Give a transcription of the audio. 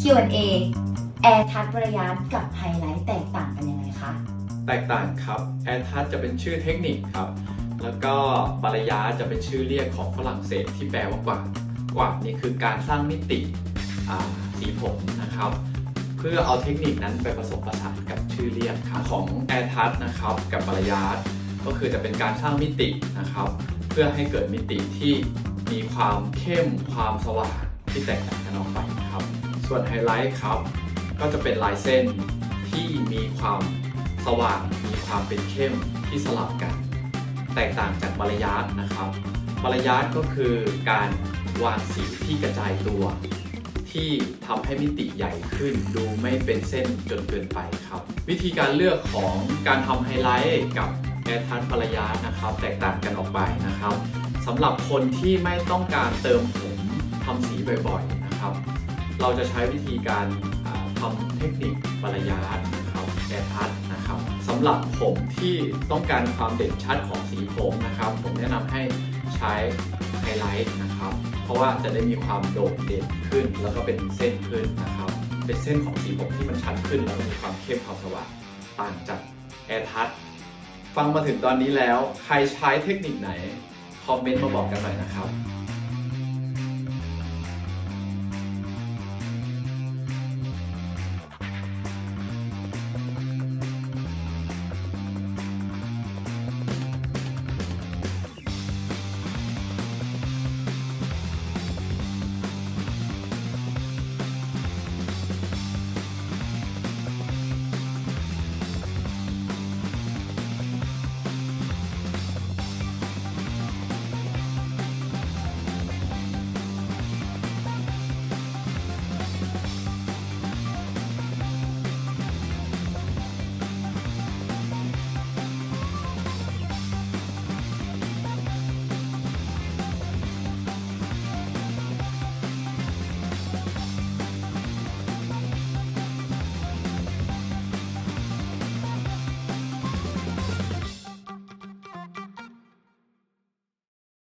Q&A แอร์ทัชประยานกับไฮไลท์แตกต่างกันยังไงคะ แตกต่างครับแอร์ทัชจะเป็นชื่อเทคนิคครับ แล้วก็ปรยาจะเป็นชื่อเรียกของฝรั่งเศสที่แปลว่ากวาดกวาดนี่คือการสร้างมิติสีผมนะครับ เพื่อเอาเทคนิคนั้นไปผสมผสานกับชื่อเรียกของแอร์ทัชนะครับกับปรยาก็คือจะเป็นการสร้างมิตินะครับ เพื่อให้เกิดมิติที่มีความเข้มความสว่างที่แตกต่างกันออกไปนะครับ ส่วนไฮไลท์ครับ ก็จะเป็นลายเส้นที่มีความสว่าง มีความเป็นเข้มที่สลับกัน แตกต่างจากบรยาทนะครับบรยาทก็คือการวางสีที่กระจายตัว ที่ทำให้มิติใหญ่ขึ้น ดูไม่เป็นเส้นจนเกินไปครับ วิธีการเลือกของการทำไฮไลท์กับแอร์ทัชบรยาทนะครับ แตกต่างกันออกไปนะครับสำหรับคนที่ไม่ต้องการเติมผมทำสีบ่อยๆนะครับ เราจะใช้วิธีการทำเทคนิคปรยาทนะครับแอร์ทัชนะครับสำหรับผมที่ต้องการความเด่นชัดของสีผมนะครับ ผมแนะนำให้ใช้ไฮไลท์นะครับ เพราะว่าจะได้มีความโดดเด่นขึ้น แล้วก็เป็นเส้นขึ้นนะครับ เป็นเส้นของสีผมที่มันชัดขึ้น แล้วมีความเข้มความสว่างต่างจากแอร์ทัชฟังมาถึงตอนนี้แล้ว ใครใช้เทคนิคไหน คอมเมนต์มาบอกกันหน่อยนะครับ